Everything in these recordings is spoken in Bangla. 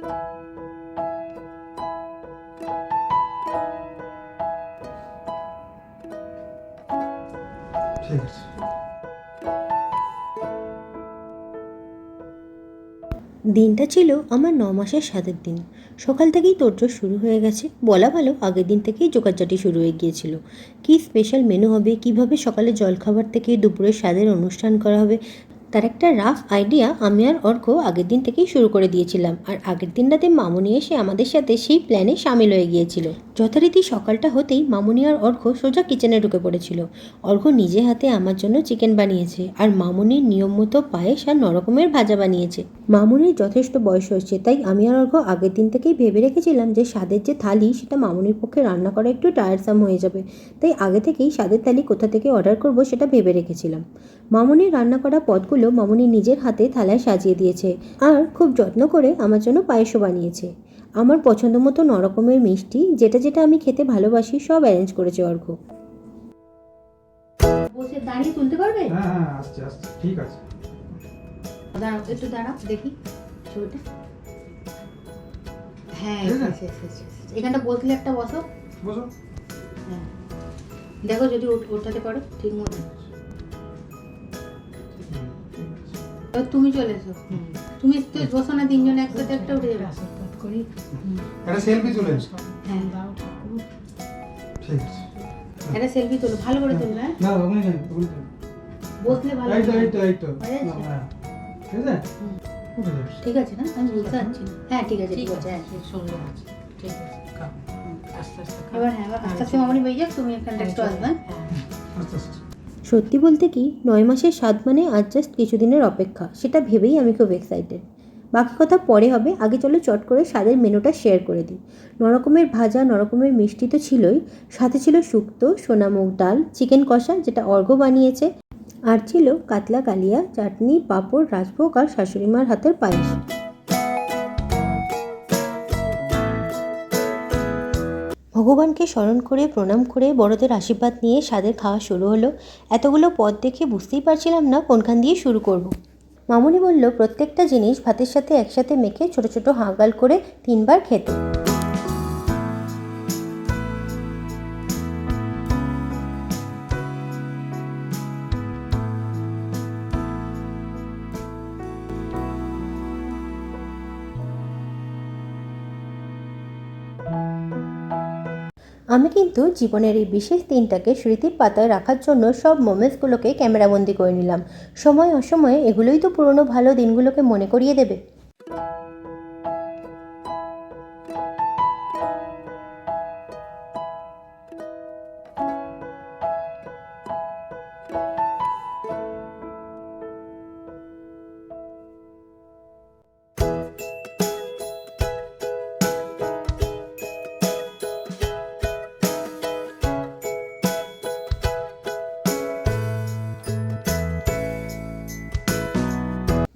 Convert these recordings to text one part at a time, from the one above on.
দিনটা ছিল আমার ন মাসের সাতের দিন। সকাল থেকেই তোড়জোড় শুরু হয়ে গেছে। বলা ভালো, আগের দিন থেকেই জোগাড়জাটি শুরু হয়ে গিয়েছিল। কি স্পেশাল মেনু হবে, কীভাবে সকালে জলখাবার থেকে দুপুরের স্বাদের অনুষ্ঠান করা হবে তার একটা রাফ আইডিয়া আমি আর অর্ঘ আগের দিন থেকেই শুরু করে দিয়েছিলাম। আর আগের দিন রাতে মামুনি এসে আমাদের সাথে সেই প্ল্যানে সামিল হয়ে গিয়েছিল। যথারীতি সকালটা হতেই মামুনি আর অর্ঘ সোজা কিচেনে ঢুকে পড়েছিল। অর্ঘ নিজে হাতে আমার জন্য চিকেন বানিয়েছে আর মামুনির নিয়ম মতো পায়েস আর নরকমের ভাজা বানিয়েছে। মামুনির যথেষ্ট বয়স হয়েছে, তাই আমি আর অর্ঘ আগের দিন থেকেই ভেবে রেখেছিলাম যে স্বাদের যে থালি সেটা মামুনির পক্ষে রান্না করা একটু টায়ারসাম হয়ে যাবে। তাই আগে থেকেই স্বাদের থালি কোথা থেকে অর্ডার করব সেটা ভেবে রেখেছিলাম। মামুনির রান্না করা পদগুলো মামুনি নিজের হাতে থালায় সাজিয়ে দিয়েছে আর খুব যত্ন করে আমার জন্য পায়েসও বানিয়েছে। আমার পছন্দ মতো নরকমের মিষ্টি, যেটা যেটা আমি খেতে ভালোবাসি সব অ্যারেঞ্জ করেছে অর্ঘ। বসে দাঁড়িয়ে তুলতে পারবে? হ্যাঁ হ্যাঁ আসছে আসছে ঠিক আছে। দাঁড়াও একটু দাঁড়াও দেখি। ছবিটা? হ্যাঁ। এখানটা বসলে একটা বসো বসো। হ্যাঁ। দেখো যদি ওঠ- ওঠাতে পারো ঠিক মতো। তুমি চলে এসো। তুমি তো বসো না তিনজন একসাথে একটা উঠে যাবে। একটা সেলফি তুলে এসো। হ্যাঁ ঠিক আছে একটা সেলফি তোলো ভালো করে তোলো হ্যাঁ? না ওখানে যাই ওখানে বসলে ভালো এই তো এই তো এই তো। যাচ্ছে? না। ঠিক আছে। ঠিক আছে না? আমি বুঝতে পারছি হ্যাঁ ঠিক আছে ঠিক আছে হ্যাঁ। এবার এবার আস্তে আস্তে মামনি বেরিয়ে তুমি এখানটা একটু আসবে? আস্তে আস্তে। সত্যি বলতে কি নয় মাসের স্বাদ মানে আজ জাস্ট কিছুদিনের অপেক্ষা। সেটা ভেবেই আমি খুব এক্সাইটেড বাকি কথা পরে হবে। আগে চলো চট করে স্বাদের মেনুটা শেয়ার করে দিই। নরকমের ভাজা, নরকমের মিষ্টি তো ছিলই। সাথে ছিল শুক্তো সোনা মুগ ডাল, চিকেন কষা, যেটা অর্ঘ বানিয়েছে। আর ছিল কাতলা কালিয়া, চাটনি, পাঁপড়, রাজভোগ আর শাশুড়ি মার হাতের পায়েস। ভগবানকে স্মরণ করে, প্রণাম করে, বড়দের আশীর্বাদ নিয়ে স্বাদের খাওয়া শুরু হলো। এতগুলো পদ দেখে বুঝতেই পারছিলাম না কোনখান দিয়ে শুরু করব। মামুনি বলল প্রত্যেকটা জিনিস ভাতের সাথে একসাথে মেখে ছোট ছোট হাঁগাল করে তিনবার খেতে। আমি কিন্তু জীবনের এই বিশেষ দিনটাকে স্মৃতির পাতায় রাখার জন্য সব মোমেন্টসগুলোকে ক্যামেরাবন্দি করে নিলাম। সময় অসময়ে এগুলোই তো পুরনো ভালো দিনগুলোকে মনে করিয়ে দেবে।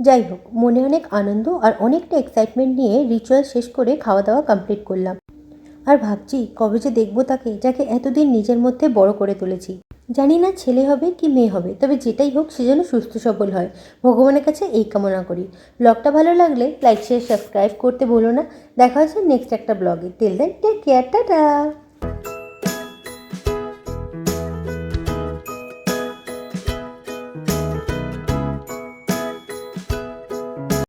যাই হোক মনে অনেক আনন্দ আর অনেকটা এক্সাইটমেন্ট নিয়ে রিচুয়াল শেষ করে খাওয়া দাওয়া কমপ্লিট করলাম। আর ভাবছি, কবে যে দেখব তাকে, যাকে এতদিন নিজের মধ্যে বড় করে তুলেছি। জানি না ছেলে হবে কি মেয়ে হবে, তবে যেটাই হোক সে যেন সুস্থ সবল হয়। ভগবানের কাছে এই কামনা করি। ব্লগটা ভালো লাগলে লাইক শেয়ার সাবস্ক্রাইব করতে ভুলো না। দেখা হচ্ছে নেক্সট একটা ব্লগে till then take care tata